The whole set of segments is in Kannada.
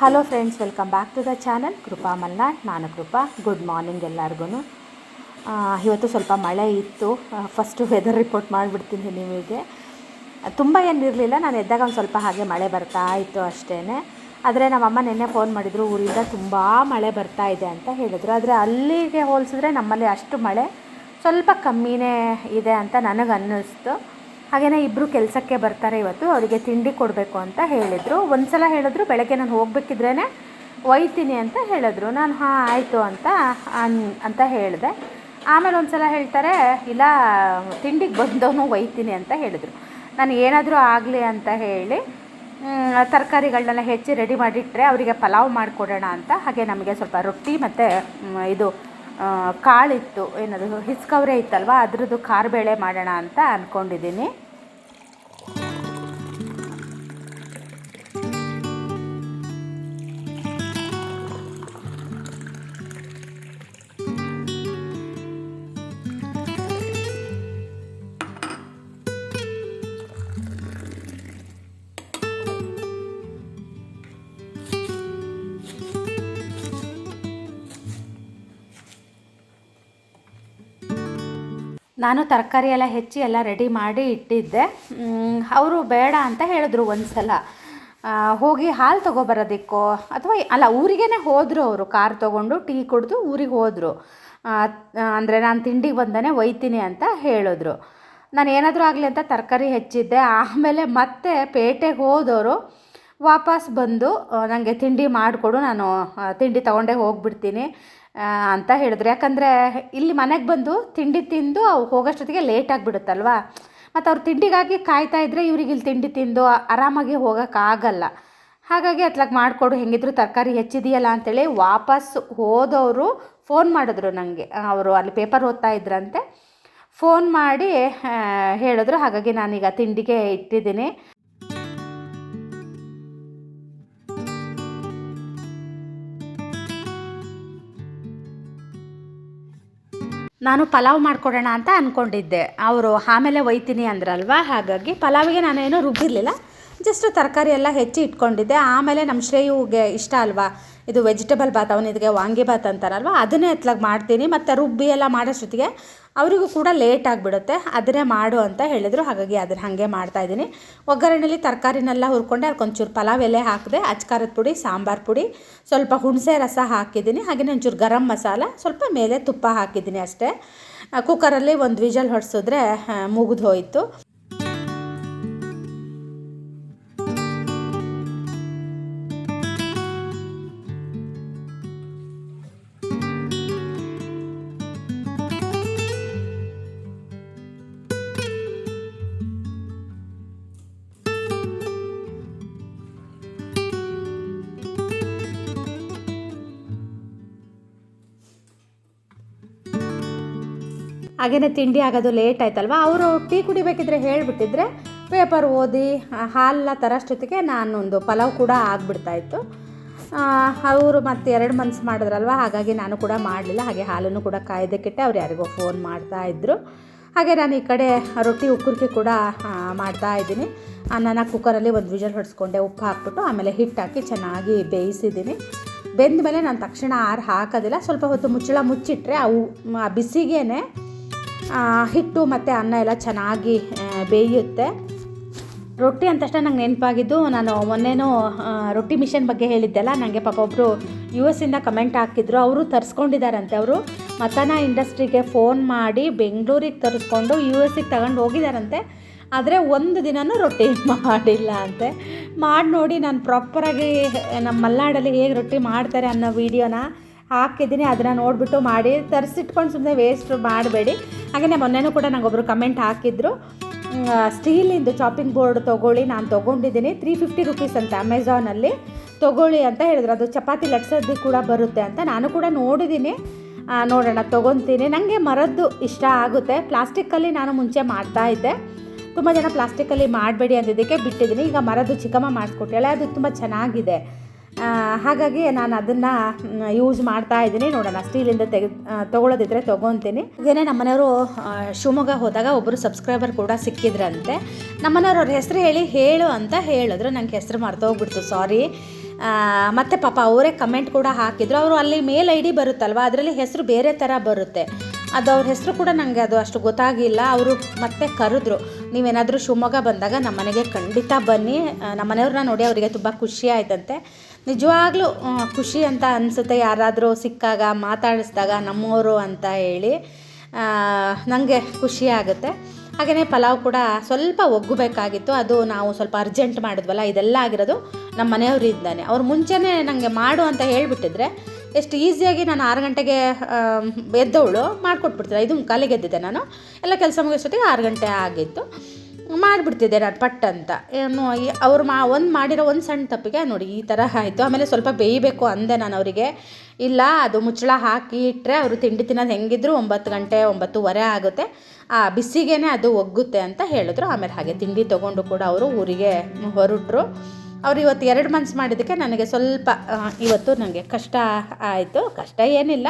Hello friends welcome back to the channel Krupa Malnad ನಾನು ಕೃಪಾ ಗುಡ್ ಮಾರ್ನಿಂಗ್ ಎಲ್ಲರಿಗೂ ಇವತ್ತು ಸ್ವಲ್ಪ ಮಳೆ ಇತ್ತು. ಫಸ್ಟು ವೆದರ್ ರಿಪೋರ್ಟ್ ಮಾಡಿಬಿಡ್ತೀನಿ ನಿಮಗೆ. ತುಂಬ ಏನಿರಲಿಲ್ಲ ನಾನು ಎದ್ದಾಗ ಒಂದು ಸ್ವಲ್ಪ ಹಾಗೆ ಮಳೆ ಬರ್ತಾ ಇತ್ತು ಅಷ್ಟೇ ಆದರೆ ನಮ್ಮಮ್ಮ ನಿನ್ನೆ ಫೋನ್ ಮಾಡಿದರು, ಊರಿಂದ ತುಂಬ ಮಳೆ ಬರ್ತಾ ಇದೆ ಅಂತ ಹೇಳಿದರು. ಆದರೆ ಅಲ್ಲಿಗೆ ಹೋಲಿಸಿದ್ರೆ ನಮ್ಮಲ್ಲಿ ಅಷ್ಟು ಮಳೆ ಸ್ವಲ್ಪ ಕಮ್ಮಿನೇ ಇದೆ ಅಂತ ನನಗೆ ಅನ್ನಿಸ್ತು ಹಾಗೆಯೇ ಇಬ್ಬರು ಕೆಲಸಕ್ಕೆ ಬರ್ತಾರೆ ಇವತ್ತು, ಅವರಿಗೆ ತಿಂಡಿ ಕೊಡಬೇಕು ಅಂತ ಹೇಳಿದರು. ಒಂದು ಸಲ ಹೇಳಿದ್ರು, ಬೆಳಗ್ಗೆ ನಾನು ಹೋಗಬೇಕಿದ್ರೇ ಒಯ್ತೀನಿ ಅಂತ ಹೇಳಿದ್ರು. ನಾನು, ಹಾಂ, ಆಯಿತು ಅಂತ ಅಂತ ಹೇಳಿದೆ. ಆಮೇಲೆ ಒಂದು ಸಲ ಹೇಳ್ತಾರೆ, ಇಲ್ಲ, ತಿಂಡಿಗೆ ಬಂದವನು ಒಯ್ತೀನಿ ಅಂತ ಹೇಳಿದರು. ನಾನು, ಏನಾದರೂ ಆಗಲಿ ಅಂತ ಹೇಳಿ ತರಕಾರಿಗಳನ್ನೆಲ್ಲ ಹೆಚ್ಚಿ ರೆಡಿ ಮಾಡಿಟ್ಟರೆ ಅವರಿಗೆ ಪಲಾವ್ ಮಾಡಿಕೊಡೋಣ ಅಂತ. ಹಾಗೆ ನಮಗೆ ಸ್ವಲ್ಪ ರೊಟ್ಟಿ ಮತ್ತು ಇದು ಕಾಳಿತ್ತು ಏನದು ಹಿಸ್ಕವ್ರೆ ಇತ್ತಲ್ವ ಅದರದ್ದು ಖಾರ ಬೇಳೆ ಮಾಡೋಣ ಅಂತ ಅಂದ್ಕೊಂಡಿದ್ದೀನಿ ನಾನು ತರಕಾರಿ ಎಲ್ಲ ಹೆಚ್ಚಿ ಎಲ್ಲ ರೆಡಿ ಮಾಡಿ ಇಟ್ಟಿದ್ದೆ. ಅವರು ಬೇಡ ಅಂತ ಹೇಳಿದ್ರು ಒಂದು ಸಲ ಹೋಗಿ ಹಾಲು ತೊಗೊಬರೋದಕ್ಕೋ? ಅಥವಾ ಅಲ್ಲ ಊರಿಗೇ ಹೋದರು ಅವರು. ಕಾರ್ ತೊಗೊಂಡು ಟೀ ಕುಡಿದು ಊರಿಗೆ ಹೋದರು. ಅಂದರೆ ನಾನು ತಿಂಡಿಗೆ ಬಂದನೇ ಒಯ್ತೀನಿ ಅಂತ ಹೇಳಿದ್ರು. ನಾನು ಏನಾದರೂ ಆಗಲಿ ಅಂತ ತರಕಾರಿ ಹೆಚ್ಚಿದ್ದೆ. ಆಮೇಲೆ ಮತ್ತೆ ಪೇಟೆಗೆ ಹೋದವರು ವಾಪಸ್ ಬಂದು ನನಗೆ ತಿಂಡಿ ಮಾಡಿಕೊಡು, ನಾನು ತಿಂಡಿ ತೊಗೊಂಡೇ ಹೋಗ್ಬಿಡ್ತೀನಿ. ಅಂತ ಹೇಳಿದ್ರು. ಯಾಕಂದರೆ ಇಲ್ಲಿ ಮನೆಗೆ ಬಂದು ತಿಂಡಿ ತಿಂದು ಅವು ಹೋಗೋಷ್ಟೊತ್ತಿಗೆ ಲೇಟ್ ಆಗಿಬಿಡುತ್ತಲ್ವ? ಮತ್ತು ಅವ್ರು ತಿಂಡಿಗಾಗಿ ಕಾಯ್ತಾ ಇದ್ದರೆ ಇವ್ರಿಗೆ ಇಲ್ಲಿ ತಿಂಡಿ ತಿಂದು ಆರಾಮಾಗಿ ಹೋಗೋಕ್ಕಾಗಲ್ಲ ಹಾಗಾಗಿ ಅತ್ಲಾಗ ಮಾಡಿಕೊಡು, ಹೆಂಗಿದ್ರು ತರಕಾರಿ ಹೆಚ್ಚಿದೆಯಲ್ಲ ಅಂತೇಳಿ ವಾಪಸ್ ಹೋದವರು ಫೋನ್ ಮಾಡಿದ್ರು ನನಗೆ ಅವರು ಅಲ್ಲಿ ಪೇಪರ್ ಓದ್ತಾ ಇದ್ರಂತೆ. ಫೋನ್ ಮಾಡಿ ಹೇಳಿದ್ರು. ಹಾಗಾಗಿ ನಾನೀಗ ತಿಂಡಿಗೆ ಇಟ್ಟಿದ್ದೀನಿ. ನಾನು ಪಲಾವ್ ಮಾಡಿಕೊಡೋಣ ಅಂತ ಅಂದ್ಕೊಂಡಿದ್ದೆ ಅವರು ಆಮೇಲೆ ಒಯ್ತೀನಿ ಅಂದ್ರಲ್ವ? ಹಾಗಾಗಿ ಪಲಾವಿಗೆ ನಾನೇನು ರುಬ್ಬಿರಲಿಲ್ಲ. ಜಸ್ಟ್ ತರಕಾರಿ ಎಲ್ಲ ಹೆಚ್ಚಿ ಇಟ್ಕೊಂಡಿದ್ದೆ. ಆಮೇಲೆ ನಮ್ಮ ಶ್ರೇಯುಗೆ ಇಷ್ಟ ಅಲ್ವಾ? ಇದು ವೆಜಿಟೇಬಲ್ ಬಾತ್ ಅವನಿಗೆ ವಾಂಗಿಬಾತ್ ಅಂತಾರಲ್ವ? ಅದನ್ನೇ ಎತ್ಲಾಗಿ ಮಾಡ್ತೀನಿ. ಮತ್ತು ರುಬ್ಬಿ ಎಲ್ಲ ಮಾಡೋಷ್ಟೊತ್ತಿಗೆ ಅವರಿಗೂ ಕೂಡ ಲೇಟ್ ಆಗಿಬಿಡುತ್ತೆ. ಅದನ್ನೇ ಮಾಡು ಅಂತ ಹೇಳಿದರು. ಹಾಗಾಗಿ ಅದನ್ನು ಹಾಗೆ ಮಾಡ್ತಾಯಿದ್ದೀನಿ ಒಗ್ಗರಣೆಯಲ್ಲಿ ತರಕಾರಿನೆಲ್ಲ ಹುರ್ಕೊಂಡೆ ಅದಕ್ಕೊಂಚೂರು ಪಲಾವ್ ಎಲೆ ಹಾಕಿದೆ, ಅಚ್ಕಾರದ ಪುಡಿ, ಸಾಂಬಾರು ಪುಡಿ, ಸ್ವಲ್ಪ ಹುಣಸೆ ರಸ ಹಾಕಿದ್ದೀನಿ. ಹಾಗೆಯೇ ಒಂಚೂರು ಗರಂ ಮಸಾಲ, ಸ್ವಲ್ಪ ಮೇಲೆ ತುಪ್ಪ ಹಾಕಿದ್ದೀನಿ ಅಷ್ಟೇ. ಕುಕ್ಕರಲ್ಲಿ ಒಂದು ವಿಜಲ್ ಹೊಡ್ಸಿದ್ರೆ ಮುಗಿದು ಹೋಯಿತು. ಹಾಗೇನೆ ತಿಂಡಿ ಆಗೋದು ಲೇಟ್ ಆಯ್ತಲ್ವ? ಅವರು ಟೀ ಕುಡಿಬೇಕಿದ್ರೆ ಹೇಳಿಬಿಟ್ಟಿದ್ರೆ ಪೇಪರ್ ಓದಿ ಹಾಲೆಲ್ಲ ತರೋಷ್ಟೊತ್ತಿಗೆ ನಾನೊಂದು ಪಲಾವ್ ಕೂಡ ಆಗಿಬಿಡ್ತಾಯಿತ್ತು. ಅವರು ಮತ್ತೆ ಎರಡು ಮಂತ್ಸ್ ಮಾಡಿದ್ರಲ್ವ? ಹಾಗಾಗಿ ನಾನು ಕೂಡ ಮಾಡಲಿಲ್ಲ. ಹಾಗೆ ಹಾಲನ್ನು ಕೂಡ ಕಾಯ್ದಕ್ಕಿಟ್ಟೆ ಅವ್ರು ಯಾರಿಗೋ ಫೋನ್ ಮಾಡ್ತಾ ಇದ್ದರು ಹಾಗೆ ನಾನು ಈ ಕಡೆ ರೊಟ್ಟಿ ಉಕ್ಕುರಿಕೆ ಕೂಡ ಮಾಡ್ತಾ ಇದ್ದೀನಿ ಅನ್ನನ ಕುಕ್ಕರಲ್ಲಿ ಒಂದು ವಿಜಲ್ ಹೊಡೆಸ್ಕೊಂಡೆ. ಉಪ್ಪು ಹಾಕ್ಬಿಟ್ಟು ಆಮೇಲೆ ಹಿಟ್ಟು ಹಾಕಿ ಚೆನ್ನಾಗಿ ಬೇಯಿಸಿದ್ದೀನಿ. ಬೆಂದ ಮೇಲೆ ನಾನು ತಕ್ಷಣ ಆರು ಹಾಕೋದಿಲ್ಲ. ಸ್ವಲ್ಪ ಹೊತ್ತು ಮುಚ್ಚಳ ಮುಚ್ಚಿಟ್ರೆ ಅವು ಬಿಸಿಗೆನೆ ಹಿಟ್ಟು ಮತ್ತು ಅನ್ನ ಎಲ್ಲ ಚೆನ್ನಾಗಿ ಬೇಯುತ್ತೆ. ರೊಟ್ಟಿ ಅಂದ ತಕ್ಷಣ ನಂಗೆ ನೆನಪಾಗಿದ್ದು, ನಾನು ಮೊನ್ನೆನೂ ರೊಟ್ಟಿ ಮಿಷನ್ ಬಗ್ಗೆ ಹೇಳಿದ್ದೆಲ್ಲ ನನಗೆ ಪಾಪ ಒಬ್ಬರು ಯು ಎಸ್ಸಿಂದ ಕಮೆಂಟ್ ಹಾಕಿದ್ರು. ಅವರು ತರಿಸ್ಕೊಂಡಿದ್ದಾರಂತೆ ಅವರು. ಮತನ ಇಂಡಸ್ಟ್ರಿಗೆ ಫೋನ್ ಮಾಡಿ ಬೆಂಗಳೂರಿಗೆ ತರಿಸ್ಕೊಂಡು ಯು ಎಸ್ಸಿಗೆ ತಗೊಂಡು ಹೋಗಿದ್ದಾರಂತೆ. ಆದರೆ ಒಂದು ದಿನವೂ ರೊಟ್ಟಿ ಮಾಡಿಲ್ಲ ಅಂತೆ. ಮಾಡಿ ನೋಡಿ ನಾನು ಪ್ರಾಪರಾಗಿ ನಮ್ಮ ಮಲ್ನಾಡಲ್ಲಿ ಹೇಗೆ ರೊಟ್ಟಿ ಮಾಡ್ತಾರೆ ಅನ್ನೋ ವೀಡಿಯೋನ ಹಾಕಿದ್ದೀನಿ. ಅದನ್ನು ನೋಡಿಬಿಟ್ಟು ಮಾಡಿ, ತರಿಸಿಟ್ಕೊಂಡು ಸುಮ್ಮನೆ ವೇಸ್ಟ್ ಮಾಡಬೇಡಿ. ಹಾಗೆಯೇ ಮೊನ್ನೆನೂ ಕೂಡ ನನಗೊಬ್ಬರು ಕಮೆಂಟ್ ಹಾಕಿದ್ರು. ಸ್ಟೀಲಿಂದು ಚಾಪಿಂಗ್ ಬೋರ್ಡ್ ತೊಗೊಳ್ಳಿ, ನಾನು ತೊಗೊಂಡಿದ್ದೀನಿ. ತ್ರೀ ಫಿಫ್ಟಿ ರುಪೀಸ್ ಅಂತ ಅಮೆಝಾನಲ್ಲಿ ತೊಗೊಳ್ಳಿ ಅಂತ ಹೇಳಿದ್ರು. ಅದು ಚಪಾತಿ ಲಟ್ಸೋದು ಕೂಡ ಬರುತ್ತೆ ಅಂತ ನಾನು ಕೂಡ ನೋಡಿದ್ದೀನಿ. ನೋಡೋಣ, ತೊಗೊತೀನಿ. ನನಗೆ ಮರದ್ದು ಇಷ್ಟ ಆಗುತ್ತೆ. ಪ್ಲಾಸ್ಟಿಕ್ಕಲ್ಲಿ ನಾನು ಮುಂಚೆ ಮಾಡ್ತಾ ಇದ್ದೆ. ತುಂಬ ಜನ ಪ್ಲಾಸ್ಟಿಕ್ಕಲ್ಲಿ ಮಾಡಬೇಡಿ ಅಂದಿದ್ದಕ್ಕೆ ಬಿಟ್ಟಿದ್ದೀನಿ. ಈಗ ಮರದ್ದು ಚಿಕ್ಕಮ್ಮ ಮಾಡಿಸ್ಕೊಟ್ಟಳೆ ಅದು ತುಂಬ ಚೆನ್ನಾಗಿದೆ. ಹಾಗಾಗಿ ನಾನು ಅದನ್ನು ಯೂಸ್ ಮಾಡ್ತಾ ಇದ್ದೀನಿ. ನೋಡೋಣ ಸ್ಟೀಲಿಂದ ತೆಗೆ ತೊಗೊಳೋದಿದ್ರೆ ತೊಗೊತೀನಿ. ಏನೇ ನಮ್ಮನೆಯವರು ಶಿವಮೊಗ್ಗ ಹೋದಾಗ ಒಬ್ಬರು ಸಬ್ಸ್ಕ್ರೈಬರ್ ಕೂಡ ಸಿಕ್ಕಿದ್ರಂತೆ. ನಮ್ಮನೆಯವ್ರು ಅವ್ರ ಹೆಸರು ಹೇಳಿ, ಹೇಳು ಅಂತ ಹೇಳಿದ್ರು. ನಂಗೆ ಹೆಸರು ಮರ್ತೋಗ್ಬಿಡ್ತು ಸಾರಿ ಮತ್ತು ಪಾಪ ಅವರೇ ಕಮೆಂಟ್ ಕೂಡ ಹಾಕಿದ್ರು. ಅವರು ಅಲ್ಲಿ ಮೇಲ್ ಐ ಡಿ ಬರುತ್ತಲ್ವ, ಅದರಲ್ಲಿ ಹೆಸರು ಬೇರೆ ಥರ ಬರುತ್ತೆ. ಅದು ಅವ್ರ ಹೆಸರು ಕೂಡ ನನಗೆ ಅದು ಅಷ್ಟು ಗೊತ್ತಾಗಿಲ್ಲ. ಅವರು ಮತ್ತೆ ಕರೆದ್ರು, ನೀವೇನಾದರೂ ಶಿವಮೊಗ್ಗ ಬಂದಾಗ ನಮ್ಮನೆಗೆ ಖಂಡಿತ ಬನ್ನಿ. ನಮ್ಮನೆಯವ್ರನ್ನ ನಮ್ಮ ಮನೆಯವ್ರನ್ನ ನೋಡಿ ಅವರಿಗೆ ತುಂಬ ಖುಷಿ ಆಯ್ತಂತೆ. ನಿಜವಾಗ್ಲೂ ಖುಷಿ ಅಂತ ಅನಿಸುತ್ತೆ. ಯಾರಾದರೂ ಸಿಕ್ಕಾಗ, ಮಾತಾಡಿಸಿದಾಗ ನಮ್ಮವರು ಅಂತ ಹೇಳಿ ನನಗೆ ಖುಷಿ ಆಗುತ್ತೆ. ಹಾಗೆಯೇ ಪಲಾವ್ ಕೂಡ ಸ್ವಲ್ಪ ಒಗ್ಗಬೇಕಾಗಿತ್ತು. ಅದು ನಾವು ಸ್ವಲ್ಪ ಅರ್ಜೆಂಟ್ ಮಾಡಿದ್ವಲ್ಲ, ಇದೆಲ್ಲ ಆಗಿರೋದು ನಮ್ಮ ಮನೆಯವರಿಂದಾನೆ. ಅವ್ರು ಮುಂಚೆನೇ ನನಗೆ ಮಾಡು ಅಂತ ಹೇಳಿಬಿಟ್ಟಿದ್ರೆ, ಎಷ್ಟು ಈಸಿಯಾಗಿ ನಾನು ಆರು ಗಂಟೆಗೆ ಎದ್ದವಳು ಮಾಡಿಕೊಟ್ಬಿಡ್ತೀನಿ ಇದು ಕಾಲಿಗೆದ್ದಿದ್ದೆ ನಾನು. ಎಲ್ಲ ಕೆಲಸ ಮುಗಿಸೋತ್ತಿಗೆ ಆರು ಗಂಟೆ ಆಗಿತ್ತು. ಮಾಡಿಬಿಡ್ತಿದ್ದೆ ನಾನು ಪಟ್ ಅಂತ ಏನು ಅವ್ರು ಮಾ, ಒಂದು ಮಾಡಿರೋ ಒಂದು ಸಣ್ಣ ತಪ್ಪಿಗೆ ನೋಡಿ ಈ ಥರ ಆಯಿತು. ಆಮೇಲೆ ಸ್ವಲ್ಪ ಬೇಯಬೇಕು ಅಂದೆ ನಾನು ಅವರಿಗೆ. ಇಲ್ಲ, ಅದು ಮುಚ್ಚಳ ಹಾಕಿ ಇಟ್ಟರೆ ಅವರು ತಿಂಡಿ ತಿನ್ನೋದು ಹೆಂಗಿದ್ರು ಒಂಬತ್ತು ಗಂಟೆ, ಒಂಬತ್ತುವರೆ ಆಗುತ್ತೆ. ಆ ಬಿಸಿಗೆನೇ ಅದು ಒಗ್ಗುತ್ತೆ ಅಂತ ಹೇಳಿದ್ರು. ಆಮೇಲೆ ಹಾಗೆ ತಿಂಡಿ ತೊಗೊಂಡು ಕೂಡ ಅವರು ಊರಿಗೆ ಹೊರಟ್ರು. ಅವ್ರು ಇವತ್ತು ಎರಡು ಮಂತ್ಸ್ ಮಾಡಿದ್ದಕ್ಕೆ ನನಗೆ ಸ್ವಲ್ಪ ಇವತ್ತು ನನಗೆ ಕಷ್ಟ ಆಯಿತು. ಕಷ್ಟ ಏನಿಲ್ಲ.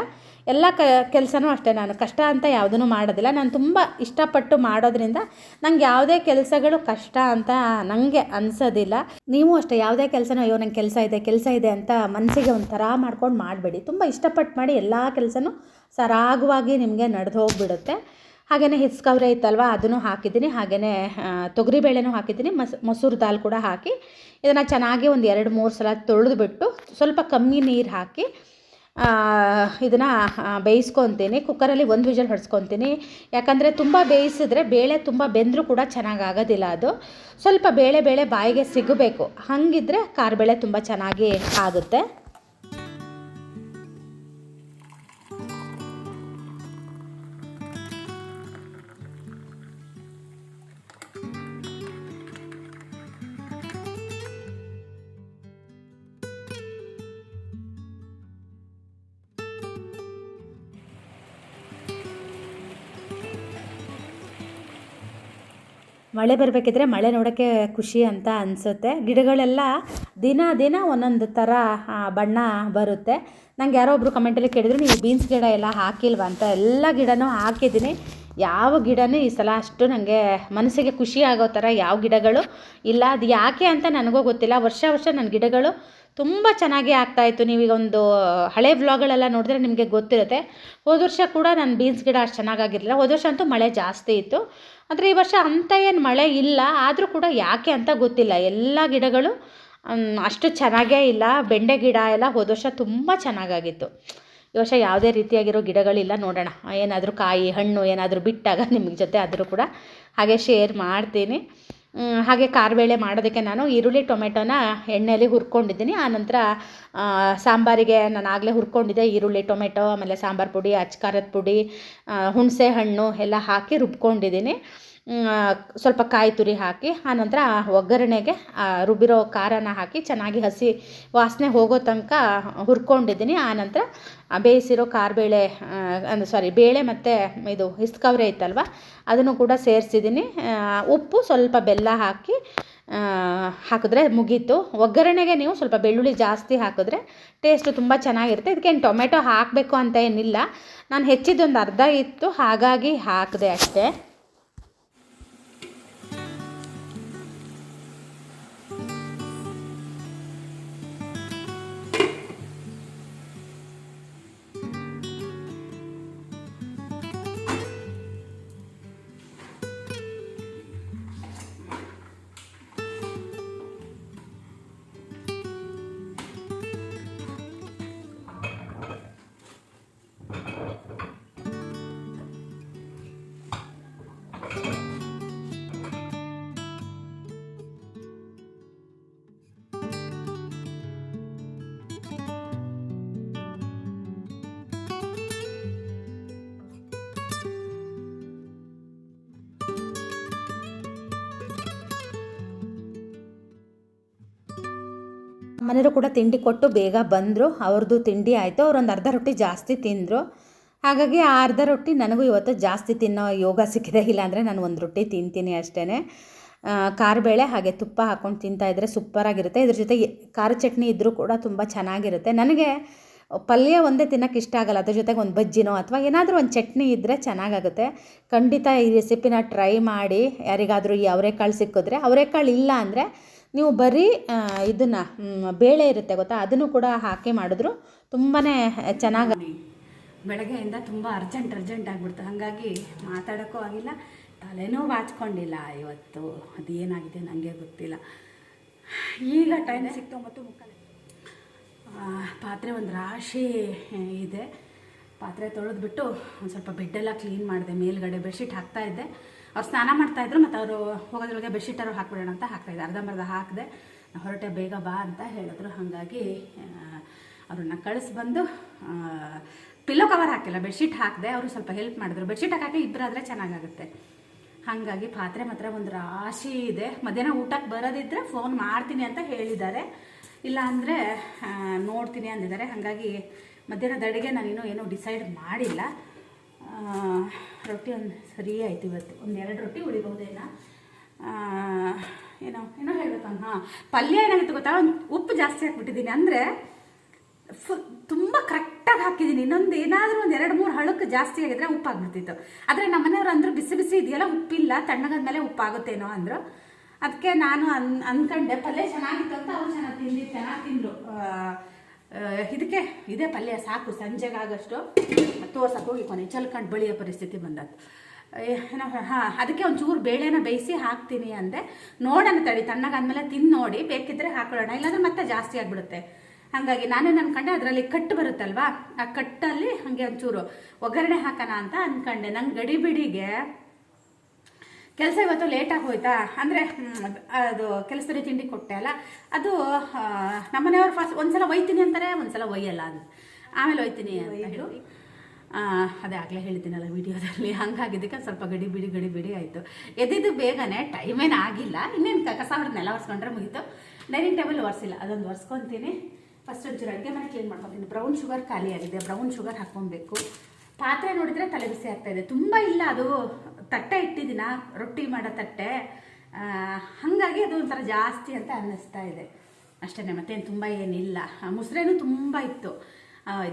ಎಲ್ಲ ಕ, ಕೆಲಸನೂ ಅಷ್ಟೇ ನಾನು. ಕಷ್ಟ ಅಂತ ಯಾವುದನ್ನು ಮಾಡೋದಿಲ್ಲ. ನಾನು ತುಂಬ ಇಷ್ಟಪಟ್ಟು ಮಾಡೋದ್ರಿಂದ ನಂಗೆ ಯಾವುದೇ ಕೆಲಸಗಳು ಕಷ್ಟ ಅಂತ ನನಗೆ ಅನಿಸೋದಿಲ್ಲ. ನೀವು ಅಷ್ಟೇ, ಯಾವುದೇ ಕೆಲಸನೂ ಅಯ್ಯೋ ನಂಗೆ ಕೆಲಸ ಇದೆ ಕೆಲಸ ಇದೆ ಅಂತ ಮನಸ್ಸಿಗೆ ಒಂಥರ ಮಾಡ್ಕೊಂಡು ಮಾಡಬೇಡಿ. ತುಂಬ ಇಷ್ಟಪಟ್ಟು ಮಾಡಿ ಎಲ್ಲ ಕೆಲಸನೂ ಸರಾಗವಾಗಿ ನಿಮಗೆ ನಡೆದು ಹೋಗ್ಬಿಡುತ್ತೆ. ಹಾಗೆಯೇ ಹಿಸ್ಕವ್ರೆ ಇತ್ತಲ್ವ, ಅದನ್ನು ಹಾಕಿದ್ದೀನಿ. ಹಾಗೆಯೇ ತೊಗರಿಬೇಳೆನೂ ಹಾಕಿದ್ದೀನಿ. ಮಸ್, ಮೊಸರು ದಾಲ್ ಕೂಡ ಹಾಕಿ, ಇದನ್ನು ಚೆನ್ನಾಗಿ ಒಂದು ಎರಡು ಮೂರು ಸಲ ತೊಳೆದುಬಿಟ್ಟು ಸ್ವಲ್ಪ ಕಮ್ಮಿ ನೀರು ಹಾಕಿ ಇದನ್ನು ಬೇಯಿಸ್ಕೊತೀನಿ. ಕುಕ್ಕರಲ್ಲಿ ಒಂದು ವಿಜಲ್ ಹೊಡ್ಸ್ಕೊತೀನಿ. ಯಾಕಂದರೆ ತುಂಬ ಬೇಯಿಸಿದ್ರೆ ಬೇಳೆ ತುಂಬ ಬೆಂದರೂ ಕೂಡ ಚೆನ್ನಾಗಿ ಆಗೋದಿಲ್ಲ ಅದು. ಸ್ವಲ್ಪ ಬೇಳೆ ಬೇಳೆ ಬಾಯಿಗೆ ಸಿಗಬೇಕು. ಹಾಗಿದ್ರೆ ಕಾರ್ಬೇಳೆ ತುಂಬ ಚೆನ್ನಾಗಿ ಆಗುತ್ತೆ. ಮಳೆ ಬರಬೇಕಿದ್ರೆ ಮಳೆ ನೋಡೋಕ್ಕೆ ಖುಷಿ ಅಂತ ಅನಿಸುತ್ತೆ. ಗಿಡಗಳೆಲ್ಲ ದಿನ ದಿನ ಒಂದೊಂದು ಥರ ಬಣ್ಣ ಬರುತ್ತೆ. ನಂಗೆ ಯಾರೋ ಒಬ್ಬರು ಕಮೆಂಟಲ್ಲಿ ಕೇಳಿದ್ರು, ನೀವು ಬೀನ್ಸ್ ಗಿಡ ಎಲ್ಲ ಹಾಕಿಲ್ವಾ ಅಂತ? ಎಲ್ಲ ಗಿಡನೂ ಹಾಕಿದ್ದೀನಿ. ಯಾವ ಗಿಡನೂ ಈ ಸಲ ಅಷ್ಟು ನನಗೆ ಮನಸ್ಸಿಗೆ ಖುಷಿ ಆಗೋ ಥರ ಯಾವ ಗಿಡಗಳು ಇಲ್ಲ. ಅದು ಯಾಕೆ ಅಂತ ನನಗೂ ಗೊತ್ತಿಲ್ಲ. ವರ್ಷ ವರ್ಷ ನನ್ನ ಗಿಡಗಳು ತುಂಬ ಚೆನ್ನಾಗಿ ಆಗ್ತಾಯಿತ್ತು ನೀವೀಗ ಒಂದು ಹಳೆ ವ್ಲಾಗ್ಗಳೆಲ್ಲ ನೋಡಿದ್ರೆ ನಿಮಗೆ ಗೊತ್ತಿರುತ್ತೆ. ಹೋದ ವರ್ಷ ಕೂಡ ನನ್ನ ಬೀನ್ಸ್ ಗಿಡ ಅಷ್ಟು ಚೆನ್ನಾಗಾಗಿರಲಿಲ್ಲ ಹೋದ ವರ್ಷ ಅಂತೂ ಮಳೆ ಜಾಸ್ತಿ ಇತ್ತು. ಆದರೆ ಈ ವರ್ಷ ಅಂಥ ಏನು ಮಳೆ ಇಲ್ಲ, ಆದರೂ ಕೂಡ ಯಾಕೆ ಅಂತ ಗೊತ್ತಿಲ್ಲ. ಎಲ್ಲ ಗಿಡಗಳು ಅಷ್ಟು ಚೆನ್ನಾಗೇ ಇಲ್ಲ. ಬೆಂಡೆ ಗಿಡ ಎಲ್ಲ ಹೋದ ವರ್ಷ ತುಂಬ ಚೆನ್ನಾಗಾಗಿತ್ತು. ಈ ವರ್ಷ ಯಾವುದೇ ರೀತಿಯಾಗಿರೋ ಗಿಡಗಳಿಲ್ಲ ನೋಡೋಣ. ಏನಾದರೂ ಕಾಯಿ, ಹಣ್ಣು ಏನಾದರೂ ಬಿಟ್ಟಾಗ ನಿಮ್ಮ ಜೊತೆ ಆದರೂ ಕೂಡ ಹಾಗೆ ಶೇರ್ ಮಾಡ್ತೀನಿ. ಹಾಗೆ ಕಾರ್ಬೇಳೆ ಮಾಡೋದಕ್ಕೆ ನಾನು ಈರುಳ್ಳಿ ಟೊಮೆಟೊನ ಎಣ್ಣೆಯಲ್ಲಿ ಹುರ್ಕೊಂಡಿದ್ದೀನಿ. ಆನಂತರ ಸಾಂಬಾರಿಗೆ ನಾನು ಆಗಲೇ ಹುರ್ಕೊಂಡಿದ್ದೆ ಈರುಳ್ಳಿ ಟೊಮೆಟೊ ಆಮೇಲೆ ಸಾಂಬಾರು ಪುಡಿ ಅಚ್ಕಾರದ ಪುಡಿ ಆ, ಹುಣಸೆ ಹಣ್ಣು ಎಲ್ಲ ಹಾಕಿ ರುಬ್ಕೊಂಡಿದ್ದೀನಿ. ಸ್ವಲ್ಪ ಕಾಯಿ ತುರಿ ಹಾಕಿ ಆನಂತರ ಒಗ್ಗರಣೆಗೆ ರುಬ್ಬಿರೋ ಖಾರನ ಹಾಕಿ ಚೆನ್ನಾಗಿ ಹಸಿ ವಾಸನೆ ಹೋಗೋ ತನಕ ಹುರ್ಕೊಂಡಿದ್ದೀನಿ. ಆನಂತರ ಬೇಯಿಸಿರೋ ಖಾರಬೇಳೆ ಅಂದರೆ ಸಾರಿ ಬೇಳೆ ಮತ್ತು ಇದು ಹಿಸ್ಕವ್ರೆ ಇತ್ತಲ್ವ ಅದನ್ನು ಕೂಡ ಸೇರಿಸಿದ್ದೀನಿ. ಉಪ್ಪು ಸ್ವಲ್ಪ ಬೆಲ್ಲ ಹಾಕಿ ಹಾಕಿದ್ರೆ ಮುಗೀತು. ಒಗ್ಗರಣೆಗೆ ನೀವು ಸ್ವಲ್ಪ ಬೆಳ್ಳುಳ್ಳಿ ಜಾಸ್ತಿ ಹಾಕಿದ್ರೆ ಟೇಸ್ಟು ತುಂಬ ಚೆನ್ನಾಗಿರುತ್ತೆ. ಇದಕ್ಕೇನು ಟೊಮೆಟೊ ಹಾಕಬೇಕು ಅಂತ ಏನಿಲ್ಲ. ನಾನು ಹೆಚ್ಚಿದ್ದೊಂದು ಅರ್ಧ ಇತ್ತು ಹಾಗಾಗಿ ಹಾಕಿದೆ ಅಷ್ಟೇ. ಮನೆಯವರು ಕೂಡ ತಿಂಡಿ ಕೊಟ್ಟು ಬೇಗ ಬಂದರು. ಅವ್ರದ್ದು ತಿಂಡಿ ಆಯಿತು. ಒಂದು ಅರ್ಧ ರೊಟ್ಟಿ ಜಾಸ್ತಿ ತಿಂದರು. ಹಾಗಾಗಿ ಆ ಅರ್ಧ ರೊಟ್ಟಿ ನನಗೂ ಇವತ್ತು ಜಾಸ್ತಿ ತಿನ್ನೋ ಯೋಗ ಸಿಕ್ಕಿದೆ. ಇಲ್ಲಾಂದರೆ ನಾನು ಒಂದು ರೊಟ್ಟಿ ತಿಂತೀನಿ ಅಷ್ಟೇ ಖಾರಬೇಳೆ ಹಾಗೆ ತುಪ್ಪ ಹಾಕ್ಕೊಂಡು ತಿಂತಾಯಿದ್ರೆ ಸೂಪರಾಗಿರುತ್ತೆ. ಇದ್ರ ಜೊತೆ ಖಾರ ಚಟ್ನಿ ಇದ್ದರೂ ಕೂಡ ತುಂಬ ಚೆನ್ನಾಗಿರುತ್ತೆ. ನನಗೆ ಪಲ್ಯ ಒಂದೇ ತಿನ್ನೋಕೆ ಇಷ್ಟ ಆಗಲ್ಲ. ಅದ್ರ ಜೊತೆಗೆ ಒಂದು ಬಜ್ಜಿನೋ ಅಥವಾ ಏನಾದರೂ ಒಂದು ಚಟ್ನಿ ಇದ್ದರೆ ಚೆನ್ನಾಗಾಗುತ್ತೆ. ಖಂಡಿತ ಈ ರೆಸಿಪಿನ ಟ್ರೈ ಮಾಡಿ. ಯಾರಿಗಾದರೂ ಈ ಅವರೆಕಾಳು ಸಿಕ್ಕಿದ್ರೆ ಅವರೆಕಾಳು ಇಲ್ಲ ಅಂದರೆ ನೀವು ಬರೀ ಇದನ್ನು ಬೇಳೆ ಇರುತ್ತೆ ಗೊತ್ತಾ? ಅದನ್ನು ಕೂಡ ಹಾಕಿ ಮಾಡಿದ್ರು ತುಂಬಾ ಚೆನ್ನಾಗಿ ಬೆಳಗ್ಗೆಯಿಂದ ತುಂಬ ಅರ್ಜೆಂಟ್ ಅರ್ಜೆಂಟ್ ಆಗಿಬಿಡ್ತು. ಹಾಗಾಗಿ ಮಾತಾಡೋಕ್ಕೂ ಆಗಿಲ್ಲ. ತಲೆನೂ ಬಾಚ್ಕೊಂಡಿಲ್ಲ ಇವತ್ತು. ಅದೇನಾಗಿದೆ ನನಗೆ ಗೊತ್ತಿಲ್ಲ. ಈಗ ಟೈಮ್ ಸಿಕ್ತು ಮತ್ತು ಮುಕ್ಕಾಲು ಪಾತ್ರೆ ಒಂದು ರಾಶಿ ಇದೆ. ಪಾತ್ರೆ ತೊಳೆದ್ಬಿಟ್ಟು ಒಂದು ಸ್ವಲ್ಪ ಬೆಡ್ಡೆಲ್ಲ ಕ್ಲೀನ್ ಮಾಡಿದೆ. ಮೇಲ್ಗಡೆ ಬೆಡ್ಶೀಟ್ ಹಾಕ್ತಾ ಇದ್ದೆ. ಅವ್ರು ಸ್ನಾನ ಮಾಡ್ತಾಯಿದ್ರು ಮತ್ತು ಅವರು ಹೋಗೋದ್ರೊಳಗೆ ಬೆಡ್ಶೀಟರು ಹಾಕ್ಬಿಡೋಣ ಅಂತ ಹಾಕ್ತಾಯಿದ್ದೆ ಅರ್ಧಂಬರ್ಧ ಹಾಕಿದೆ ಹೊರಟೆ ಬೇಗ ಬಾ ಅಂತ ಹೇಳಿದ್ರು. ಹಾಗಾಗಿ ಅವ್ರನ್ನ ಕಳಿಸ್ಬಂದು ಪಿಲ್ಲೋ ಕವರ್ ಹಾಕಿಲ್ಲ, ಬೆಡ್ಶೀಟ್ ಹಾಕಿದೆ. ಅವರು ಸ್ವಲ್ಪ ಹೆಲ್ಪ್ ಮಾಡಿದ್ರು. ಬೆಡ್ಶೀಟ್ ಹಾಕಿ ಇಬ್ಬರಾದರೆ ಚೆನ್ನಾಗಾಗುತ್ತೆ. ಹಾಗಾಗಿ ಪಾತ್ರೆ ಮಾತ್ರ ಒಂದು ರಾಶಿ ಇದೆ. ಮಧ್ಯಾಹ್ನ ಊಟಕ್ಕೆ ಬರೋದಿದ್ದರೆ ಫೋನ್ ಮಾಡ್ತೀನಿ ಅಂತ ಹೇಳಿದ್ದಾರೆ. ಇಲ್ಲ ಅಂದರೆ ನೋಡ್ತೀನಿ ಅಂದಿದ್ದಾರೆ. ಹಾಗಾಗಿ ಮಧ್ಯಾಹ್ನದ ಅಡುಗೆ ನಾನಿನ್ನೂ ಏನೂ ಡಿಸೈಡ್ ಮಾಡಿಲ್ಲ. ರೊಟ್ಟಿ ಒಂದು ಸರಿ ಆಯ್ತು ಇವತ್ತು. ಒಂದು ಎರಡು ರೊಟ್ಟಿ ಉಳಿಬೋದೇನ ಏನೋ ಏನೋ ಹೇಳ್ಬೇಕಂತ. ಹಾಂ, ಪಲ್ಯ ಏನಾಗಿತ್ತು ಗೊತ್ತಾ? ಒಂದು ಉಪ್ಪು ಜಾಸ್ತಿ ಹಾಕ್ಬಿಟ್ಟಿದ್ದೀನಿ. ಅಂದರೆ ಫು ತುಂಬ ಕರೆಕ್ಟಾಗಿ ಹಾಕಿದ್ದೀನಿ. ಇನ್ನೊಂದು ಏನಾದರೂ ಒಂದು ಎರಡು ಮೂರು ಹಳಕ್ಕೆ ಜಾಸ್ತಿ ಆಗಿದ್ರೆ ಉಪ್ಪು ಆಗ್ಬಿಡ್ತಿತ್ತು. ಆದರೆ ನಮ್ಮ ಮನೆಯವ್ರು ಅಂದರು, ಬಿಸಿ ಬಿಸಿ ಇದೆಯಲ್ಲ, ಉಪ್ಪಿಲ್ಲ, ತಣ್ಣಗಾದ್ಮೇಲೆ ಉಪ್ಪಾಗುತ್ತೇನೋ ಅಂದರು. ಅದಕ್ಕೆ ನಾನು ಅನ್ ಅಂದ್ಕೊಂಡೆ ಪಲ್ಯ ಚೆನ್ನಾಗಿತ್ತು ಅಂತ ಅವ್ರು ಚೆನ್ನಾಗಿ ತಿಂದು, ಚೆನ್ನಾಗಿ ತಿಂದರು. ಇದಕ್ಕೆ, ಇದೇ ಪಲ್ಯ ಸಾಕು, ಸಂಜೆಗಾಗಷ್ಟು. ಹೋಗಿ ಕೊನೆ. ಚಲ್ಕಂಡು ಬಳಿಯೋ ಪರಿಸ್ಥಿತಿ ಬಂದದ್ದು. ಹಾಂ, ಅದಕ್ಕೆ ಒಂಚೂರು ಬೇಳೆನ ಬೇಯಿಸಿ ಹಾಕ್ತೀನಿ ಅಂದೆ. ನೋಡೋಣ ತಡಿ, ತಣ್ಣಗಾದ್ಮೇಲೆ ತಿಂದು ನೋಡಿ. ಬೇಕಿದ್ರೆ ಹಾಕೊಳ್ಳೋಣ. ಇಲ್ಲಾಂದ್ರೆ ಮತ್ತೆ ಜಾಸ್ತಿ ಆಗಿಬಿಡುತ್ತೆ. ಹಾಗಾಗಿ ನಾನೇನು ಅನ್ಕೊಂಡೆ ಅದರಲ್ಲಿ ಕಟ್ಟು ಬರುತ್ತಲ್ವಾ? ಆ ಕಟ್ಟಲ್ಲಿ ಹಾಗೆ ಒಂಚೂರು ಒಗ್ಗರಣೆ ಹಾಕೋಣ ಅಂತ ಅಂದ್ಕೊಂಡೆ ನಂಗೆ ಗಡಿಬಿಡಿಗೆ ಕೆಲಸ ಇವತ್ತು ಲೇಟಾಗಿ ಹೋಯ್ತಾ ಅಂದರೆ ಅದು ಕೆಲಸದಲ್ಲಿ ತಿಂಡಿ ಕೊಟ್ಟೆ ಅಲ್ಲ? ಅದು ನಮ್ಮನೆಯವರು ಫಸ್ಟ್ ಒಂದ್ಸಲ ಒಯ್ತೀನಿ ಅಂತಾರೆ ಒಂದ್ಸಲ ಒಯ್ಯಲ್ಲ ಅದು. ಆಮೇಲೆ ಒಯ್ತೀನಿ ಅಂತ ಹೇಳು. ಅದೇ ಆಗಲೇ ಹೇಳ್ತೀನಲ್ಲ ವಿಡಿಯೋದಲ್ಲಿ ಹಂಗಾಗಿದ್ದಕ್ಕೆ ಸ್ವಲ್ಪ ಗಡಿ ಬಿಡಿ ಗಡಿ ಬಿಡಿ ಆಯಿತು. ಎದ್ದಿದ್ದು ಬೇಗನೆ ಟೈಮ್ ಏನು ಆಗಿಲ್ಲ. ಇನ್ನೇನು ಕಸ ಹೊಡೆದು ನೆಲ ಒರೆಸ್ಕೊಂಡ್ರೆ ಮುಗೀತು. ಡೈನಿಂಗ್ ಟೇಬಲ್ ಒರೆಸಿಲ್ಲ ಅದೊಂದು ಒರೆಸ್ಕೊತೀನಿ. ಫಸ್ಟ್ ಒಂಚೂರು ಅಡುಗೆ ಮನೆ ಕ್ಲೀನ್ ಮಾಡ್ಕೊತೀನಿ. ಬ್ರೌನ್ ಶುಗರ್ ಖಾಲಿ ಆಗಿದೆ ಬ್ರೌನ್ ಶುಗರ್ ಹಾಕ್ಕೊಬೇಕು. ಪಾತ್ರೆ ನೋಡಿದರೆ ತಲೆ ಬಿಸಿ ಆಗ್ತಾಯಿದೆ ತುಂಬ ಇಲ್ಲ ಅದು ತಟ್ಟೆ ಇಟ್ಟಿದ್ದೀನ, ರೊಟ್ಟಿ ಮಾಡೋ ತಟ್ಟೆ. ಹಾಗಾಗಿ ಅದು ಒಂಥರ ಜಾಸ್ತಿ ಅಂತ ಅನ್ನಿಸ್ತಾ ಇದೆ. ಅಷ್ಟೇ ಮತ್ತೇನು ತುಂಬ ಏನಿಲ್ಲ. ಮುಸ್ರೇನು ತುಂಬ ಇತ್ತು.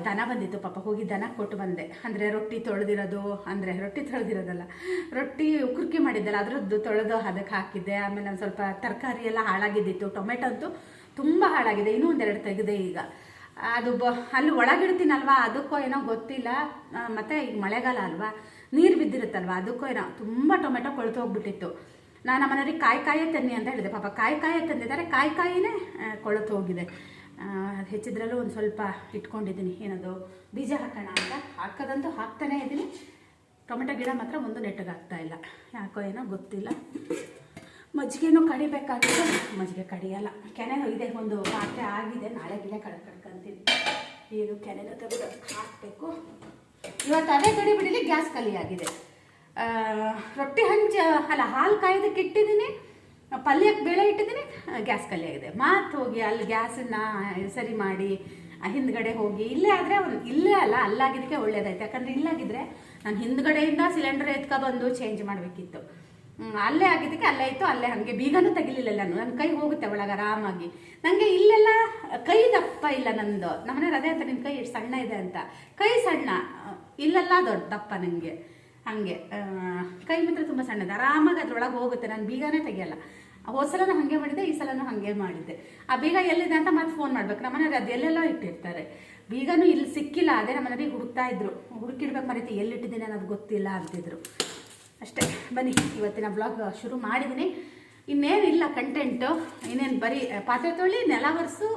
ದನ ಬಂದಿತ್ತು, ಪಾಪ ಹೋಗಿ ದನ ಕೊಟ್ಟು ಬಂದೆ. ಅಂದರೆ ರೊಟ್ಟಿ ತೊಳೆದಿರೋದು, ಅಂದರೆ ರೊಟ್ಟಿ ತೊಳೆದಿರೋದಲ್ಲ. ರೊಟ್ಟಿ ಕುರ್ಕಿ ಮಾಡಿದ್ದಲ್ಲ, ಅದರದ್ದು ತೊಳೆದು ಅದಕ್ಕೆ ಹಾಕಿದ್ದೆ. ಆಮೇಲೆ ಒಂದು ಸ್ವಲ್ಪ ತರಕಾರಿ ಎಲ್ಲ ಹಾಳಾಗಿದ್ದಿತ್ತು. ಟೊಮೆಟೊ ಅಂತೂ ತುಂಬ ಹಾಳಾಗಿದೆ, ಇನ್ನೂ ಒಂದೆರಡು ತೆಗೆದೆ ಈಗ. ಅದು ಬ, ಅಲ್ಲಿ ಒಳಗಿಡ್ತೀನಲ್ವಾ, ಅದಕ್ಕೋ ಏನೋ ಗೊತ್ತಿಲ್ಲ. ಮತ್ತೆ ಈಗ ಮಳೆಗಾಲ ಅಲ್ವಾ ನೀರು ಬಿದ್ದಿರುತ್ತಲ್ವ? ಅದಕ್ಕೋ ಏನೋ ತುಂಬ ಟೊಮೆಟೊ ಕೊಳ್ತು ಹೋಗ್ಬಿಟ್ಟಿತ್ತು. ನಾನು ಮನೆಯವ್ರಿಗೆ ಕಾಯಿ ಕಾಯೇ ತನ್ನಿ ಅಂತ ಹೇಳಿದೆ. ಪಾಪ ಕಾಯಿ ಕಾಯೇ ತಂದಿದ್ದಾರೆ. ಕಾಯಿ ಕಾಯಿನೇ ಕೊಳತು ಹೋಗಿದೆ. ಹೆಚ್ಚಿದ್ರಲ್ಲೂ ಒಂದು ಸ್ವಲ್ಪ ಇಟ್ಕೊಂಡಿದ್ದೀನಿ. ಏನದು, ಬೀಜ ಹಾಕೋಣ ಅಂತ. ಹಾಕೋದಂತೂ ಹಾಕ್ತಾನೇ ಇದ್ದೀನಿ. ಟೊಮೆಟೊ ಗಿಡ ಮಾತ್ರ ಒಂದು ನೆಟ್ಟಗಾಗ್ತಾ ಇಲ್ಲ. ಯಾಕೋ ಏನೋ ಗೊತ್ತಿಲ್ಲ. ಮಜ್ಜಿಗೆನೂ ಕಡಿಬೇಕಾಗಿದೆ ಮಜ್ಜಿಗೆ ಕಡಿಯಲ್ಲ. ಕೆನೆನೂ ಇದೆ, ಒಂದು ಪಾತ್ರೆ ಆಗಿದೆ. ನಾಳೆ ಗಿಡ ಕಡ್ ಕಡ್ಕೊಂತೀನಿ ಇದು ಕೆನೆನೂ ತೆಗೆದು ಹಾಕಬೇಕು. ಇವತ್ತು ಅದೇ ಗಡಿ ಬಿಡಿಲಿ ಗ್ಯಾಸ್ ಖಾಲಿಯಾಗಿದೆ. ರೊಟ್ಟಿ ಹಂಚ, ಅಲ್ಲ, ಹಾಲು ಕಾಯ್ದಕ್ಕೆ ಇಟ್ಟಿದ್ದೀನಿ. ಪಲ್ಯಕ್ಕೆ ಬೆಳೆ ಇಟ್ಟಿದ್ದೀನಿ. ಗ್ಯಾಸ್ ಖಾಲಿಯಾಗಿದೆ. ಮಾತು ಹೋಗಿ ಅಲ್ಲಿ ಗ್ಯಾಸನ್ನ ಸರಿ ಮಾಡಿ ಹಿಂದ್ಗಡೆ ಹೋಗಿ. ಇಲ್ಲೇ ಆದರೆ ಇಲ್ಲೇ ಅಲ್ಲ, ಅಲ್ಲಾಗಿದ್ದಕ್ಕೆ ಒಳ್ಳೇದಾಯ್ತು. ಯಾಕಂದ್ರೆ ಇಲ್ಲಾಗಿದ್ರೆ ನಾನು ಹಿಂದ್ಗಡೆಯಿಂದ ಸಿಲಿಂಡರ್ ಎತ್ಕೊ ಬಂದು ಚೇಂಜ್ ಮಾಡಬೇಕಿತ್ತು. ಅಲ್ಲೇ ಆಗಿದ್ದಕ್ಕೆ ಅಲ್ಲೇ ಇತ್ತು ಅಲ್ಲೇ ಹಾಗೆ ಬೀಗನೂ ತೆಗಿಲಿಲ್ಲ ನಾನು. ನನ್ನ ಕೈ ಹೋಗುತ್ತೆ ಒಳಗೆ ಆರಾಮಾಗಿ. ನನಗೆ ಇಲ್ಲೆಲ್ಲ ಕೈ ದಪ್ಪ ಇಲ್ಲ ನಂದು. ನಮ್ಮನೆ ಅದೇ ಅಂತ ನಿನ್ನ ಕೈ ಎಷ್ಟು ಸಣ್ಣ ಇದೆ ಅಂತ. ಕೈ ಸಣ್ಣ, ಇಲ್ಲೆಲ್ಲ ದೊಡ್ಡ ದಪ್ಪ ನನಗೆ ಹಾಗೆ ಕೈ ಮಾತ್ರ ತುಂಬ ಸಣ್ಣದು. ಆರಾಮಾಗಿ ಅದ್ರೊಳಗೆ ಹೋಗುತ್ತೆ. ನಾನು ಬೀಗನೇ ತೆಗಿಯಲ್ಲ. ಹೋದ ಸಲನೂ ಹಾಗೆ ಮಾಡಿದ್ದೆ, ಈ ಸಲನೂ ಹಾಗೆ ಮಾಡಿದ್ದೆ. ಆ ಬೀಗ ಎಲ್ಲಿದೆ ಅಂತ ಮತ್ತೆ ಫೋನ್ ಮಾಡ್ಬೇಕು. ನಮ್ಮನೆಯವ್ರು ಅದು ಇಟ್ಟಿರ್ತಾರೆ. ಬೀಗನೂ ಇಲ್ಲಿ ಸಿಕ್ಕಿಲ್ಲ, ಅದೇ ನಮ್ಮನೆಯವ್ರಿಗೆ ಹುಡುಕ್ತಾ ಇದ್ರು. ಹುಡುಕಿಡ್ಬೇಕು ಮರೀತಿ ಎಲ್ಲಿಟ್ಟಿದ್ದೀನಿ ಅನ್ನೋದು ಗೊತ್ತಿಲ್ಲ ಅಂತಿದ್ರು. ಅಷ್ಟೇ. ಬನ್ನಿ, ಇವತ್ತಿನ ಬ್ಲಾಗ್ ಶುರು ಮಾಡಿದ್ದೀನಿ. ಇನ್ನೇನಿಲ್ಲ ಕಂಟೆಂಟು ಇನ್ನೇನು ಬರೀ ಪಾತ್ರೆ ತೊಳಿ ನೆಲ ಒರೆಸು.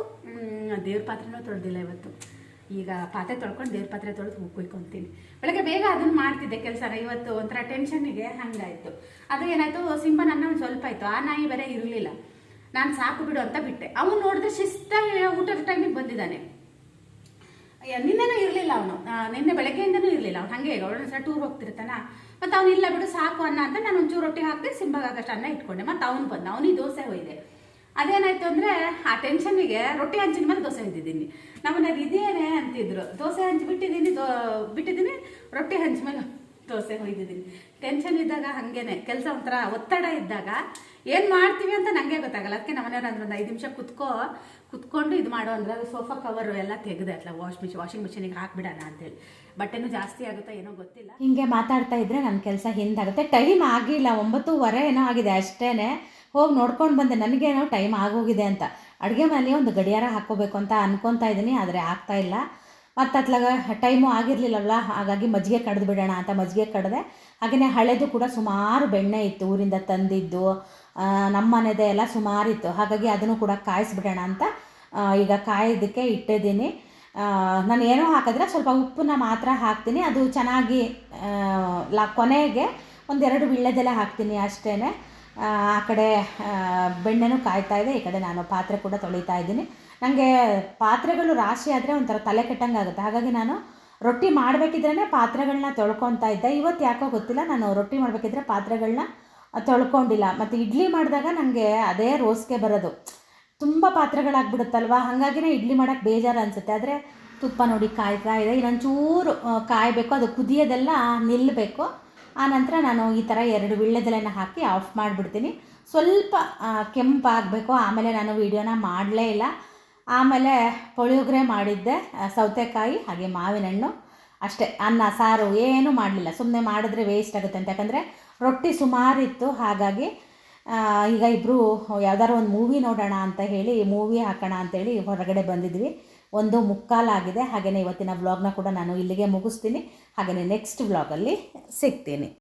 ದೇವ್ರ ಪಾತ್ರೆನೂ ತೊಳೆದಿಲ್ಲ ಇವತ್ತು. ಈಗ ಪಾತ್ರೆ ತೊಳ್ಕೊಂಡು ದೇವ್ರ ಪಾತ್ರೆ ತೊಳೆದು ಹೂ ಬೆಳಗ್ಗೆ ಬೇಗ ಅದನ್ನು ಮಾಡ್ತಿದ್ದೆ ಕೆಲಸ ಇವತ್ತು ಒಂಥರ ಟೆನ್ಷನ್ನಿಗೆ ಹಂಗಾಯಿತು. ಅದು ಏನಾಯಿತು, ಸಿಂಹ ನನ್ನ ಒಂದು ಸ್ವಲ್ಪ ಆಯಿತು. ಆ ನಾಯಿ ಬೇರೆ ಇರಲಿಲ್ಲ. ನಾನು ಸಾಕು ಬಿಡು ಅಂತ ಬಿಟ್ಟೆ. ಅವನು ನೋಡಿದ್ರೆ ಶಿಸ್ತಾಗಿ ಊಟದ ಟೈಮಿಗೆ ಬಂದಿದ್ದಾನೆ. ನಿನ್ನೆನೂ ಇರಲಿಲ್ಲ ಅವನು. ನಿನ್ನೆ ಬೆಳಗ್ಗೆಯಿಂದನೂ ಇರಲಿಲ್ಲ. ಅವ್ನು ಹಾಗೆ ಅವಳೊಂದ್ಸಲ ಟೂರ್ ಹೋಗ್ತಿರ್ತಾನ? ಮತ್ತು ಅವ್ನು ಇಲ್ಲ ಬಿಡು ಸಾಕು ಅನ್ನ ಅಂತ ನಾನು ಒಂಚೂರು ರೊಟ್ಟಿ ಹಾಕಿ ಸಿಂಬಾಗಷ್ಟು ಅನ್ನ ಇಟ್ಕೊಂಡೆ. ಮತ್ತು ಅವನು ಬಂದ ಅವನಿಗೆ ದೋಸೆ ಹೋಯ್ದೆ ಅದೇನಾಯ್ತು ಅಂದರೆ ಆ ಟೆನ್ಷನ್ನಿಗೆ ರೊಟ್ಟಿ ಹಂಚಿನ ಮೇಲೆ ದೋಸೆ ಇದ್ದಿದ್ದೀನಿ ನಮ್ಮನೇಲಿ ಇದೇನೆ ಅಂತಿದ್ರು. ದೋಸೆ ಹಂಚಿ ಬಿಟ್ಟಿದ್ದೀನಿ, ದೋ ಬಿಟ್ಟಿದ್ದೀನಿ, ರೊಟ್ಟಿ ಹಂಚಿ ಮೇಲೆ ದೋಸೆ ಹೊಯ್ದಿದ್ದೀನಿ ಟೆನ್ಷನ್ ಇದ್ದಾಗ ಹಾಗೇನೆ. ಕೆಲಸ ಒಂಥರ ಒತ್ತಡ ಇದ್ದಾಗ ಏನು ಮಾಡ್ತೀವಿ ಅಂತ ನನಗೆ ಗೊತ್ತಾಗಲ್ಲ. ಅದಕ್ಕೆ ನಮ್ಮನೆಯವ್ರು ಅಂದ್ರೆ ಒಂದು ಐದು ನಿಮಿಷ ಕುತ್ಕೋ, ಕುತ್ಕೊಂಡು ಇದು ಮಾಡೋ ಅಂದ್ರೆ ಅದು ಸೋಫಾ ಕವರು ಎಲ್ಲ ತೆಗೆದೆ ಅಲ್ಲ ವಾಶ್ ಮಿಷಿನ್ ವಾಷಿಂಗ್ ಮಿಷಿನಿಗೆ ಹಾಕ್ಬಿಡೋಣ ಅಂತೇಳಿ. ಬಟ್ಟೆನೂ ಜಾಸ್ತಿ ಆಗುತ್ತಾ ಏನೋ ಗೊತ್ತಿಲ್ಲ. ಹಿಂಗೆ ಮಾತಾಡ್ತಾ ಇದ್ರೆ ನನ್ನ ಕೆಲಸ ಹಿಂದಾಗುತ್ತೆ. ಟೈಮ್ ಆಗಿಲ್ಲ, ಒಂಬತ್ತೂವರೆ ಏನೋ ಆಗಿದೆ ಅಷ್ಟೇ ಹೋಗಿ ನೋಡ್ಕೊಂಡು ಬಂದೆ, ನನಗೇನೋ ಟೈಮ್ ಆಗೋಗಿದೆ ಅಂತ. ಅಡುಗೆ ಮನೆಯಲ್ಲಿ ಒಂದು ಗಡಿಯಾರ ಹಾಕ್ಕೋಬೇಕು ಅಂತ ಅನ್ಕೊತಾ ಇದ್ದೀನಿ, ಆದರೆ ಆಗ್ತಾ ಇಲ್ಲ. ಮತ್ತು ಅತ್ಲಾಗ ಟೈಮು ಆಗಿರಲಿಲ್ಲವಲ್ಲ ಹಾಗಾಗಿ ಮಜ್ಜಿಗೆ ಕಡ್ದು ಬಿಡೋಣ ಅಂತ ಮಜ್ಜಿಗೆ ಕಡ್ದೆ. ಹಾಗೆಯೇ ಹಳೆದು ಕೂಡ ಸುಮಾರು ಬೆಣ್ಣೆ ಇತ್ತು ಊರಿಂದ ತಂದಿದ್ದು. ನಮ್ಮ ಮನೆದೇ ಎಲ್ಲ ಸುಮಾರು ಇತ್ತು. ಹಾಗಾಗಿ ಅದನ್ನು ಕೂಡ ಕಾಯಿಸ್ಬಿಡೋಣ ಅಂತ ಈಗ ಕಾಯೋದಕ್ಕೆ ಇಟ್ಟಿದ್ದೀನಿ. ನಾನು ಏನೋ ಹಾಕಿದ್ರೆ ಸ್ವಲ್ಪ ಉಪ್ಪನ್ನ ಮಾತ್ರ ಹಾಕ್ತೀನಿ. ಅದು ಚೆನ್ನಾಗಿ ಲಾ, ಕೊನೆಗೆ ಒಂದೆರಡು ವಿಳ್ಳೆದೆಲೆ ಹಾಕ್ತೀನಿ ಅಷ್ಟೇ ಆ ಕಡೆ ಬೆಣ್ಣೆನೂ ಕಾಯ್ತಾ ಇದೆ. ಈ ಕಡೆ ನಾನು ಪಾತ್ರೆ ಕೂಡ ತೊಳಿತಾ ಇದ್ದೀನಿ. ನನಗೆ ಪಾತ್ರೆಗಳು ರಾಶಿ ಆದರೆ ಒಂಥರ ತಲೆ ಕೆಟ್ಟಂಗೆ ಆಗುತ್ತೆ ಹಾಗಾಗಿ ನಾನು ರೊಟ್ಟಿ ಮಾಡಬೇಕಿದ್ರೆ ಪಾತ್ರೆಗಳನ್ನ ತೊಳ್ಕೊತಾ ಇದ್ದೆ. ಇವತ್ತು ಯಾಕೋ ಗೊತ್ತಿಲ್ಲ ನಾನು ರೊಟ್ಟಿ ಮಾಡಬೇಕಿದ್ರೆ ಪಾತ್ರೆಗಳನ್ನ ತೊಳ್ಕೊಂಡಿಲ್ಲ. ಮತ್ತು ಇಡ್ಲಿ ಮಾಡಿದಾಗ ನನಗೆ ಅದೇ ರೋಸ್ಗೆ ಬರೋದು. ತುಂಬ ಪಾತ್ರೆಗಳಾಗ್ಬಿಡುತ್ತಲ್ವ? ಹಾಗಾಗಿನೇ ಇಡ್ಲಿ ಮಾಡೋಕ್ಕೆ ಬೇಜಾರು ಅನಿಸುತ್ತೆ. ಆದರೆ ತುಪ್ಪ ನೋಡಿ ಕಾಯ್ತಾ ಇದೆ ಇನ್ನೊಂಚೂರು ಆ, ಕಾಯಬೇಕು. ಅದು ಕುದಿಯೋದೆಲ್ಲ ನಿಲ್ಲಬೇಕು ಆನಂತರ ನಾನು ಈ ಥರ ಎರಡು ವಿಳ್ಳೆದೆಲೆನ ಹಾಕಿ ಆಫ್ ಮಾಡಿಬಿಡ್ತೀನಿ. ಸ್ವಲ್ಪ ಆ, ಕೆಂಪಾಗಬೇಕು. ಆಮೇಲೆ ನಾನು ವೀಡಿಯೋನ ಮಾಡಲೇ ಇಲ್ಲ. ಆಮೇಲೆ ಪುಳಿಯೋಗರೆ ಮಾಡಿದ್ದೆ ಸೌತೆಕಾಯಿ, ಹಾಗೆ ಮಾವಿನ ಹಣ್ಣು ಅಷ್ಟೇ, ಅನ್ನ, ಸಾರು ಏನೂ ಮಾಡಲಿಲ್ಲ. ಸುಮ್ಮನೆ ಮಾಡಿದ್ರೆ ವೇಸ್ಟ್ ಆಗುತ್ತೆ ಅಂತ. ಯಾಕಂದರೆ ರೊಟ್ಟಿ ಸುಮಾರಿತ್ತು. ಹಾಗಾಗಿ ಈಗ ಇಬ್ಬರು ಯಾವ್ದಾದ್ರು ಒಂದು ಮೂವಿ ನೋಡೋಣ ಅಂತ ಹೇಳಿ ಮೂವಿ ಹಾಕೋಣ ಅಂತೇಳಿ ಹೊರಗಡೆ ಬಂದಿದ್ವಿ. ಒಂದು ಮುಕ್ಕಾಲಾಗಿದೆ ಹಾಗೆಯೇ ಇವತ್ತಿನ ವ್ಲಾಗ್ನ ಕೂಡ ನಾನು ಇಲ್ಲಿಗೆ ಮುಗಿಸ್ತೀನಿ. ಹಾಗೆಯೇ ನೆಕ್ಸ್ಟ್ ವ್ಲಾಗಲ್ಲಿ ಸಿಗ್ತೀನಿ.